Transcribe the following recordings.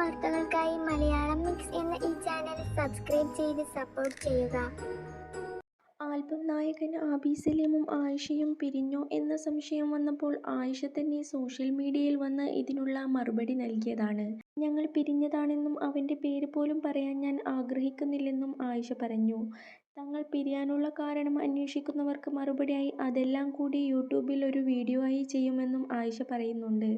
വാർത്തകൾക്കായി മലയാളം മിക്സ് എന്ന ഈ ചാനൽ സബ്സ്ക്രൈബ് ചെയ്ത് സപ്പോർട്ട് ചെയ്യുക ആൽബം നായകൻ ആബി സലീമും ആയിഷയും പിരിഞ്ഞു എന്ന സംശയം വന്നപ്പോൾ ആയിഷ തന്നെ സോഷ്യൽ മീഡിയയിൽ വന്ന് ഇതിനുള്ള മറുപടി നൽകിയതാണ്. ഞങ്ങൾ പിരിഞ്ഞതാണെന്നും അവന്റെ പേര് പോലും പറയാൻ ഞാൻ ആഗ്രഹിക്കുന്നില്ലെന്നും ആയിഷ പറഞ്ഞു. തങ്ങൾ പിരിയാനുള്ള കാരണം അന്വേഷിക്കുന്നവർക്ക് മറുപടിയായി അതെല്ലാം കൂടി യൂട്യൂബിൽ ഒരു വീഡിയോ ആയി ചെയ്യുമെന്നും ആയിഷ പറയുന്നുണ്ട്.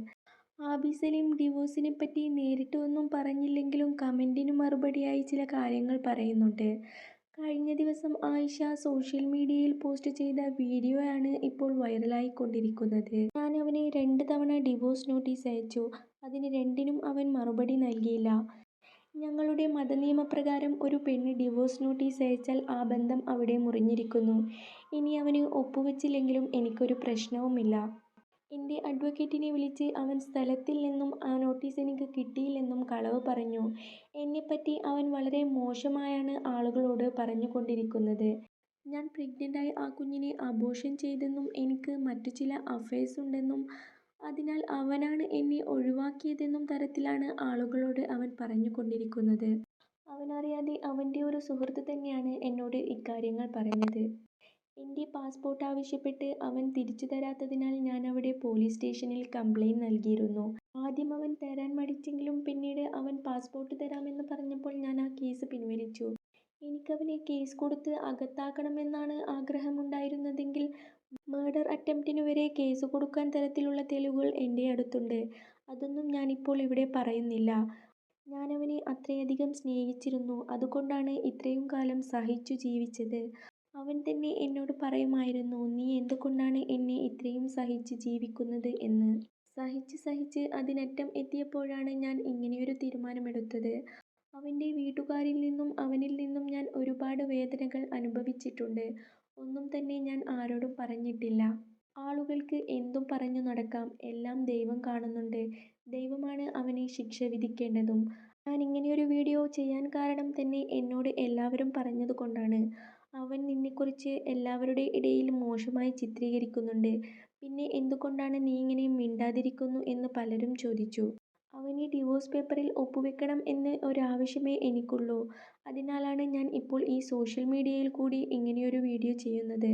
ആബി സലീം ഡിവോഴ്സിനെപ്പറ്റി നേരിട്ട് ഒന്നും പറഞ്ഞില്ലെങ്കിലും കമന്റിന് മറുപടിയായി ചില കാര്യങ്ങൾ പറയുന്നുണ്ട്. കഴിഞ്ഞ ദിവസം ആയിഷ സോഷ്യൽ മീഡിയയിൽ പോസ്റ്റ് ചെയ്ത വീഡിയോ ആണ് ഇപ്പോൾ വൈറലായിക്കൊണ്ടിരിക്കുന്നത്. ഞാൻ അവന് രണ്ട് തവണ ഡിവോഴ്സ് നോട്ടീസ് അയച്ചു. അതിന് രണ്ടിനും അവൻ മറുപടി നൽകിയില്ല. ഞങ്ങളുടെ മതനിയമപ്രകാരം ഒരു പെണ്ണ് ഡിവോഴ്സ് നോട്ടീസ് അയച്ചാൽ ആ ബന്ധം അവിടെ മുറിഞ്ഞിരിക്കുന്നു. ഇനി അവന് ഒപ്പുവെച്ചില്ലെങ്കിലും എനിക്കൊരു പ്രശ്നവുമില്ല. എന്റെ അഡ്വക്കേറ്റിനെ വിളിച്ച് അവൻ സ്ഥലത്തിൽ നിന്നും ആ നോട്ടീസ് എനിക്ക് കിട്ടിയില്ലെന്നും കളവ് പറഞ്ഞു. എന്നെപ്പറ്റി അവൻ വളരെ മോശമായാണ് ആളുകളോട് പറഞ്ഞുകൊണ്ടിരിക്കുന്നത്. ഞാൻ പ്രഗ്നന്റായി ആ കുഞ്ഞിനെ അബോഷൻ ചെയ്തെന്നും എനിക്ക് മറ്റു ചില അഫയേഴ്സ് ഉണ്ടെന്നും അതിനാൽ അവനാണ് എന്നെ ഒഴിവാക്കിയതെന്നും തരത്തിലാണ് ആളുകളോട് അവൻ പറഞ്ഞു കൊണ്ടിരിക്കുന്നത് അവനറിയാതെ അവന്റെ ഒരു സുഹൃത്ത് തന്നെയാണ് എന്നോട് ഇക്കാര്യങ്ങൾ പറഞ്ഞത്. എന്റെ പാസ്പോർട്ട് ആവശ്യപ്പെട്ട് അവൻ തിരിച്ചു തരാത്തതിനാൽ ഞാൻ അവിടെ പോലീസ് സ്റ്റേഷനിൽ കംപ്ലയിന്റ് നൽകിയിരുന്നു. ആദ്യം അവൻ തരാൻ മടിച്ചെങ്കിലും പിന്നീട് അവൻ പാസ്പോർട്ട് തരാമെന്ന് പറഞ്ഞപ്പോൾ ഞാൻ ആ കേസ് പിൻവലിച്ചു. എനിക്കവനെ കേസ് കൊടുത്ത് അകത്താക്കണമെന്നാണ് ആഗ്രഹമുണ്ടായിരുന്നതെങ്കിൽ മർഡർ അറ്റംപ്റ്റിനു വരെ കേസ് കൊടുക്കാൻ തരത്തിലുള്ള തെളിവുകൾ എന്റെ അടുത്തുണ്ട്. അതൊന്നും ഞാനിപ്പോൾ ഇവിടെ പറയുന്നില്ല. ഞാനവനെ അത്രയധികം സ്നേഹിച്ചിരുന്നു. അതുകൊണ്ടാണ് ഇത്രയും കാലം സഹിച്ചു ജീവിച്ചത്. അവൻ തന്നെ എന്നോട് പറയുമായിരുന്നു നീ എന്തുകൊണ്ടാണ് എന്നെ ഇത്രയും സഹിച്ച് ജീവിക്കുന്നത് എന്ന്. സഹിച്ച് സഹിച്ച് അതിനറ്റം എത്തിയപ്പോഴാണ് ഞാൻ ഇങ്ങനെയൊരു തീരുമാനമെടുത്തത്. അവന്റെ വീട്ടുകാരിൽ നിന്നും അവനിൽ നിന്നും ഞാൻ ഒരുപാട് വേദനകൾ അനുഭവിച്ചിട്ടുണ്ട്. ഒന്നും തന്നെ ഞാൻ ആരോടും പറഞ്ഞിട്ടില്ല. ആളുകൾക്ക് എന്തും പറഞ്ഞു നടക്കാം. എല്ലാം ദൈവം കാണുന്നുണ്ട്. ദൈവമാണ് അവനെ ശിക്ഷ വിധിക്കേണ്ടതും. ഞാൻ ഇങ്ങനെയൊരു വീഡിയോ ചെയ്യാൻ കാരണം തന്നെ എന്നോട് എല്ലാവരും പറഞ്ഞതുകൊണ്ടാണ്. അവൻ നിന്നെക്കുറിച്ച് എല്ലാവരുടെ ഇടയിൽ മോശമായി ചിത്രീകരിക്കുന്നുണ്ട്. പിന്നെ എന്തുകൊണ്ടാണ് നീ ഇങ്ങനെ മിണ്ടാതിരിക്കുന്നു എന്ന് പലരും ചോദിച്ചു. അവന് ഡിവോഴ്സ് പേപ്പറിൽ ഒപ്പുവെക്കണം എന്ന് ഒരാവശ്യമേ എനിക്കുള്ളൂ. അതിനാലാണ് ഞാൻ ഇപ്പോൾ ഈ സോഷ്യൽ മീഡിയയിൽ കൂടി ഇങ്ങനെയൊരു വീഡിയോ ചെയ്യുന്നത്.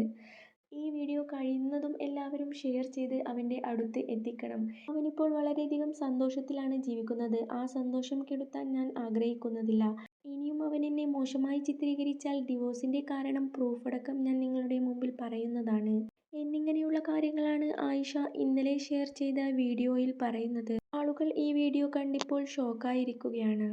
ഈ വീഡിയോ കഴിയുന്നതും എല്ലാവരും ഷെയർ ചെയ്ത് അവന്റെ അടുത്ത് എത്തിക്കണം. അവനിപ്പോൾ വളരെയധികം സന്തോഷത്തിലാണ് ജീവിക്കുന്നത്. ആ സന്തോഷം കെടുത്താൻ ഞാൻ ആഗ്രഹിക്കുന്നതില്ല. ഇനിയും അവൻ എന്നെ മോശമായി ചിത്രീകരിച്ചാൽ ഡിവോഴ്സിന്റെ കാരണം പ്രൂഫ് അടക്കം ഞാൻ നിങ്ങളുടെ മുമ്പിൽ പറയുന്നതാണ്. എന്നിങ്ങനെയുള്ള കാര്യങ്ങളാണ് ആയിഷ ഇന്നലെ ഷെയർ ചെയ്ത വീഡിയോയിൽ പറയുന്നത്. ആളുകൾ ഈ വീഡിയോ കണ്ടിപ്പോൾ ഷോക്കായിരിക്കുകയാണ്.